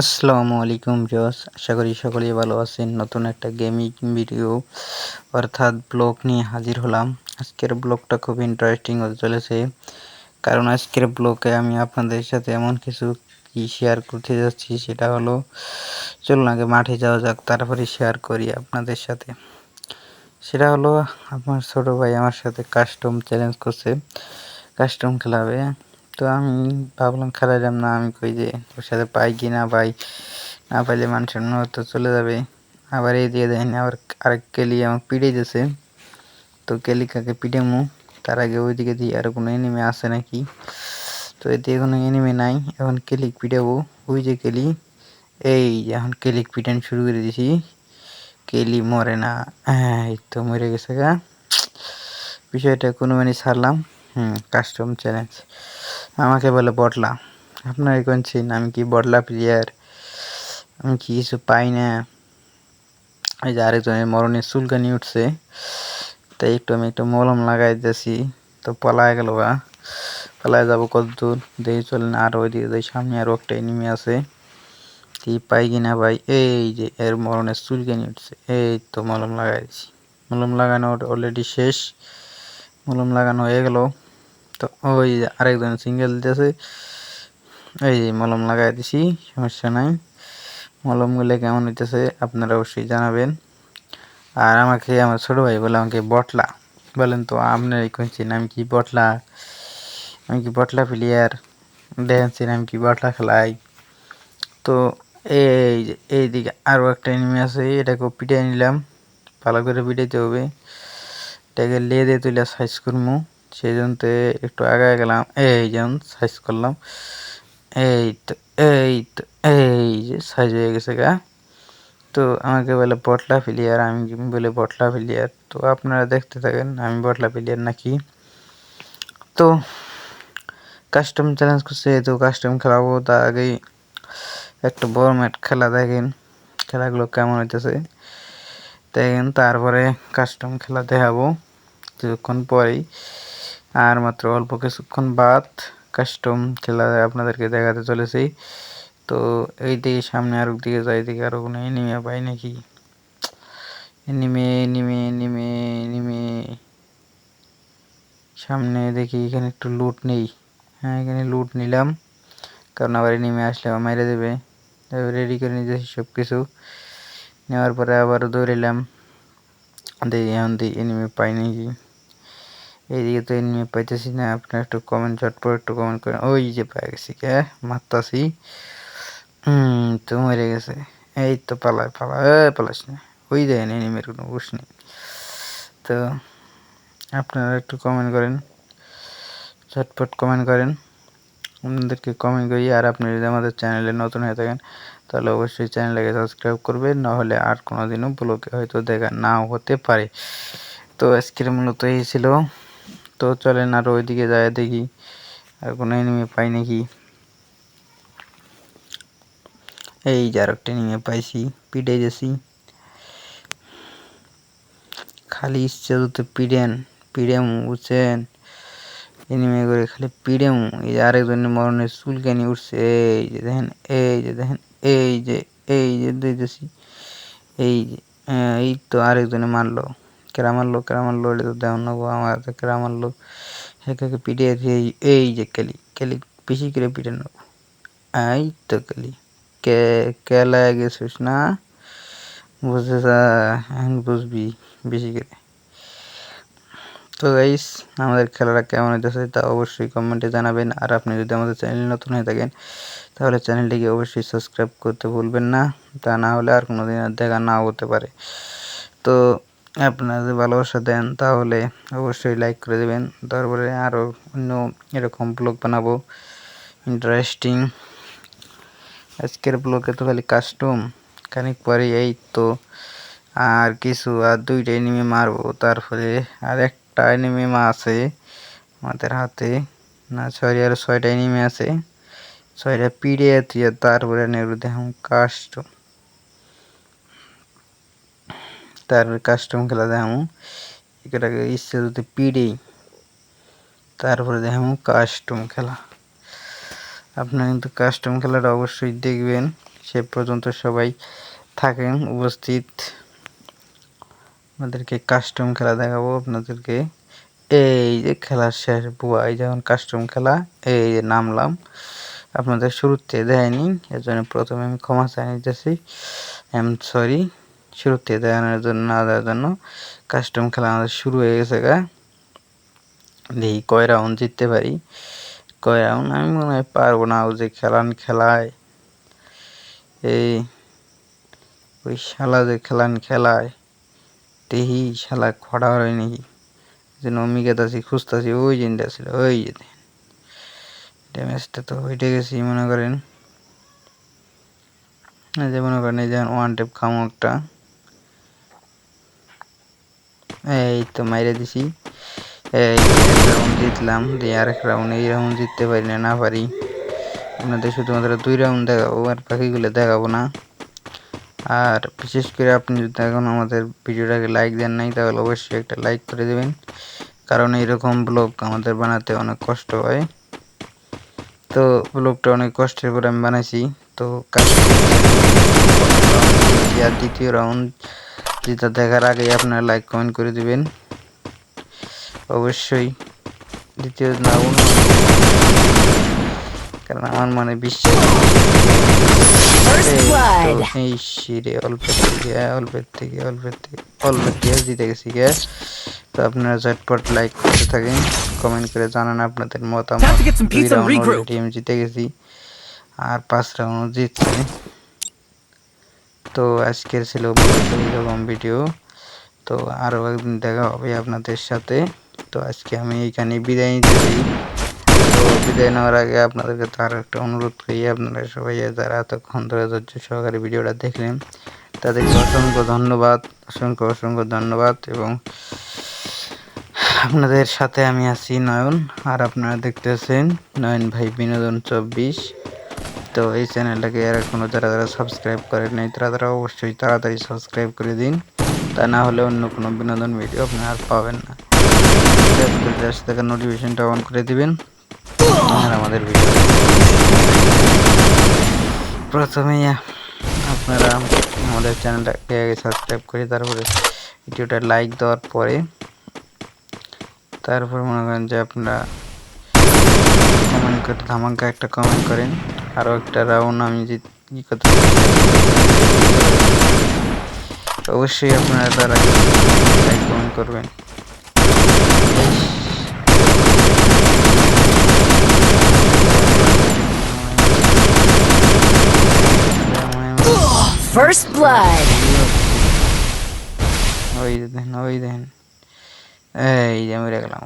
আসসালামু আলাইকুম জস আশা করি সকলেই ভালো আছেন। নতুন একটা গেমিং ভিডিও অর্থাৎ ব্লগ নিয়ে হাজির হলাম। আজকের ব্লগটা খুব ইন্টারেস্টিং হতে চলেছে, কারণ আজকের ব্লগে আমি আপনাদের সাথে এমন কিছু কি শেয়ার করতে যাচ্ছি, সেটা হলো, চলুন আগে মাঠে যাওয়া যাক, তারপরে শেয়ার করি আপনাদের সাথে। সেটা হলো, আমার ছোট ভাই আমার সাথে কাস্টম চ্যালেঞ্জ করছে কাস্টম খেলাবে তো আমি ভাবলাম খেলাইলাম না, আমি কই যে ওর সাথে পাই কি না পাই, না পাইলে মানুষের মনে তো চলে যাবে। আবার এই দিয়ে দেয়নি আবার আরেক কেলি আমার পিড়ে যেছে তো কেলি কাকে পিড়ে মু তার আগে ওইদিকে দিয়ে আর কোনো এনিমে আছে নাকি? তো এতে কোনো এনিমে নাই, এখন কেলিক পিটাবো। ওই যে কেলি, এই এখন কেলিক পিটান শুরু করে দিছি। কেলি মরে না হ্যাঁ এই তো মরে গেছে গা। বিষয়টা কোনো মানে ছাড়লাম। হুম কাস্টম চ্যালেঞ্জ আমাকে বলে বটলা আপনার কোনছেন আমি কি বটলা প্লেয়ার আমি কি কিছু পাই না? এই যে আরেকজনের মরণের চুলকানি উঠছে। তাই একটু আমি একটু মলম লাগাই দিয়েছি তো পলায় গেল বা পালায় যাব কত দূর? দেখি চলেন আর ওইদিকে যাই। সামনে আরও একটা এনিমি আছে। কি পাই কিনা ভাই এই যে এর মরণের চুলকানি উঠছে। এই তো মলম লাগাই দিছি মলম লাগানো অলরেডি শেষ। মলম লাগানো হয়ে গেল। তো ওই আরেকজন সিঙ্গেল দিতেছে। এই মলম লাগাই দিছি, সমস্যা নাই। মলমগুলো কেমন হইতেছে আপনারা অবশ্যই জানাবেন। আর আমাকে, আমার ছোটো ভাই বলে আমাকে বটলা। বলেন তো আপনার এই কোনছেন আমি কি বটলা? আমি কি বটলা প্লেয়ার দেখেছেন আমি কি বটলা খেলাই? তো এই এইদিকে আরও একটা এনিমি আছে, এটাকে পিটিয়ে নিলাম। ভালো করে পিটাইতে হবে। এটাকে লেদে তুলে সাইজ করব সেই জন্যতে একটু আগায় গেলাম। এই যেমন সাইজ করলাম। এই তো, এই এই যে সাইজ হয়ে গেছে গা। তো আমাকে বলে বটলা প্লেয়ার আমি বলে বটলা প্লেয়ার তো আপনারা দেখতে থাকেন, আমি বটলা প্লেয়ার নাকি তো কাস্টম চ্যালেঞ্জ করছে, তো কাস্টম খেলাবো তার আগেই। একটা বড় ম্যাট খেলা দেখেন, খেলাগুলো কেমন হইতেছে। দেখেন তারপরে কাস্টম খেলা দেখাবো, কিছুক্ষণ পরেই। আর মাত্র অল্প কিছুক্ষণ বাদ কাস্টম খেলা আপনাদেরকে দেখাতে চলেছি। তো এই দিকে সামনে আর দিকে যাই দিকে আরও কোনো এনিমে পাই নাকি? এনিমে এনিমে এনিমে এনিমে সামনে দেখি এখানে একটু লুট নেই। হ্যাঁ এখানে লুট নিলাম। কারণ আবার এনিমে আসলে আবার মেরে দেবে। রেডি করে নিতেছি সব কিছু নেওয়ার পরে আবার দৌড়িলাম দেখি, এখন দিই এনিমে পাই নাকি? এইদিকে তো এনিমি পাইতেছি না আপনার একটু কমেন্ট চটপট একটু কমেন্ট করেন। ওই যে পাই গেছি, কে? মারতাছি। হুম তো মরে গেছে। এই তো পালায় পালায়। পালাস না। ওই দেন এনিমির কোনো বুস নেই। তো আপনারা একটু কমেন্ট করেন। চটপট কমেন্ট করেন। আপনাদেরকে কমেন্ট করি। আর আপনি যদি আমাদের চ্যানেলে নতুন হয়ে থাকেন, তাহলে অবশ্যই চ্যানেলটাকে সাবস্ক্রাইব করবেন। নাহলে আর কোনো দিনও ব্লগে হয়তো দেখা নাও হতে পারে। তো আজকের মূলত এই ছিল। তো চলেন আর ওইদিকে যায় দেখি। আর কোনো এনিমি পাই নাকি? এই যে আর একটা এনিমি পাইছি পিটে গেছি। খালি ইচ্ছে তো পিডেন, পিডেম, বুঝছেন? এনিমি করে খালি পিডেম। এই যে আরেকজনের মরণের চুলকানি উঠছে, এই যে দেখেন, এই যে দেখেন, এই যে এই যে দিতেছি। এই যে এই তো আরেকজনে মারলো। কেরা মারলো কেরা মারলো এটা তো দেওয়ান নেব, আমার কেরা মারলো হেঁকে পিটিয়ে এই এই যে কেলি কেলি বেশি করে পিটে নেব। এই তো কেলি, কে কেলা গেছিস না? বুঝতে এখন বুঝবি বেশি করে। তো গাইস আমাদের খেলাটা কেমন হইতেছে তা অবশ্যই কমেন্টে জানাবেন। আর আপনি যদি আমাদের চ্যানেল নতুন হয়ে থাকেন, তাহলে চ্যানেলটিকে অবশ্যই সাবস্ক্রাইব করতে ভুলবেন না। তা না হলে আর কোনো দিন দেখা নাও হতে পারে। তো আপনারা যদি ভালোবাসা দেন, তাহলে অবশ্যই লাইক করে দেবেন। তারপরে আরও অন্য এরকম ব্লগ বানাবো। ইন্টারেস্টিং আজকের ব্লগে তো খালি কাস্টম খানিক পরে এই তো। আর কিছু, আর দুইটা এনিমি মারবো। তারপরে আর একটা এনিমি মা আছে আমাদের হাতে। না ছয় আর ছয়টা এনিমি আছে। ছয়টা পিড়ে তারপরে নেব দেখুন কাস্টম তারপরে কাস্টম খেলা দেখামু। ইচ্ছে যদি পিড়েই তারপরে দেখামু কাস্টম খেলা। আপনারা কিন্তু কাস্টম খেলাটা অবশ্যই দেখবেন। সে পর্যন্ত সবাই থাকেন, উপস্থিত। আমাদেরকে কাস্টম খেলা দেখাবো আপনাদেরকে। এই যে খেলার শেষ, বুয়া, এই যেমন কাস্টম খেলা, এই যে নামলাম। আপনাদের শুরুতে দেয়নি এর জন্য প্রথমে আমি ক্ষমা চাই নিতেছি। আই এম সরি শুরুতে দেখানোর জন্য, না দেওয়ার জন্য কাস্টম খেলা আমাদের শুরু হয়ে গেছে গা। দেখি কয় রাউন্ড জিততে পারি। কয় রাউন্ড আমি মনে হয় পারব না ও যে খেলান খেলায়। এই, ওই শালা যে খেলান খেলায়। দেখি শালা খড়া হয় নাকি? যে যেন অমিকাতাছি খুঁজতাছি, ওই জিনটা ছিল, ওই যে ড্যামেজটা তো হইটে গেছি, মনে করেন। যে মনে করেন, এই যে ওয়ান টেপ খামো একটা এই তো মাইরে দিছি। এই রাউন্ড জিতলাম, দিয়ে আরেক রাউন্ড এই রাউন্ড জিততে পারি না না পারি। আপনাদের শুধুমাত্র দুই রাউন্ড দেখাবো, আর বাকিগুলো দেখাবো না। আর বিশেষ করে আপনি যদি এখন আমাদের ভিডিওটাকে লাইক দেন নাই, তাহলে অবশ্যই একটা লাইক করে দেবেন। কারণ এইরকম ব্লগ আমাদের বানাতে অনেক কষ্ট হয়। তো ব্লগটা অনেক কষ্টের করে আমি বানাইছি। তো আর দ্বিতীয় রাউন্ড যেটা দেখার আগে আপনারা লাইক কমেন্ট করে দিবেন। অবশ্যই দ্বিতীয় রাউন্ড কারণ আমার মনে বিশ্বাস এই শিরে অল্পের থেকে অল্পের থেকে অল্পের থেকে অল্পের থেকে জিতে গেছি গ্যাস তো আপনারা ঝটপট লাইক করতে থাকেন কমেন্ট করে জানান আপনাদের মতামত। জিতে গেছি আর পাঁচ রাউন্ড জিতছি। তো আজকের ছিল এরকম ভিডিও তো আরও একদিন দেখা হবে আপনাদের সাথে। তো আজকে আমি এইখানে বিদায় নিতে চাই। তো বিদায় নেওয়ার আগে আপনাদেরকে তো আরও একটা অনুরোধ করি, আপনারা সবাই যারা এতক্ষণ ধরে ধৈর্য সহকারে ভিডিওটা দেখলেন, তাদেরকে অসংখ্য ধন্যবাদ, অসংখ্য অসংখ্য ধন্যবাদ এবং আপনাদের সাথে আমি আছি নয়ন, আর আপনারা দেখতেছেন নয়ন ভাই বিনোদন চব্বিশ। তো এই চ্যানেলটাকে আর এখনও যারা যারা সাবস্ক্রাইব করেন নাই, তারা তারা অবশ্যই তাড়াতাড়ি সাবস্ক্রাইব করে দিন। তা না হলে অন্য কোনো বিনোদন ভিডিও আপনি আর পাবেন না। থেকে নোটিফিকেশনটা অন করে দিবেন। আর আমাদের ভিডিও প্রথমেই আপনারা আমাদের চ্যানেলটাকে আগে সাবস্ক্রাইব করে, তারপরে ভিডিওটা লাইক দেওয়ার পরে, তারপর মনে করেন যে আপনারা কমেন্ট করে, ধামাকা একটা কমেন্ট করেন। আরও একটা রাউন্ড আমি ই করতে অবশ্যই আপনারা তার আগে লাইক কমেন্ট করবেন First blood. ওই দেখেন ওই দেখেন। এই যে মরে গেলাম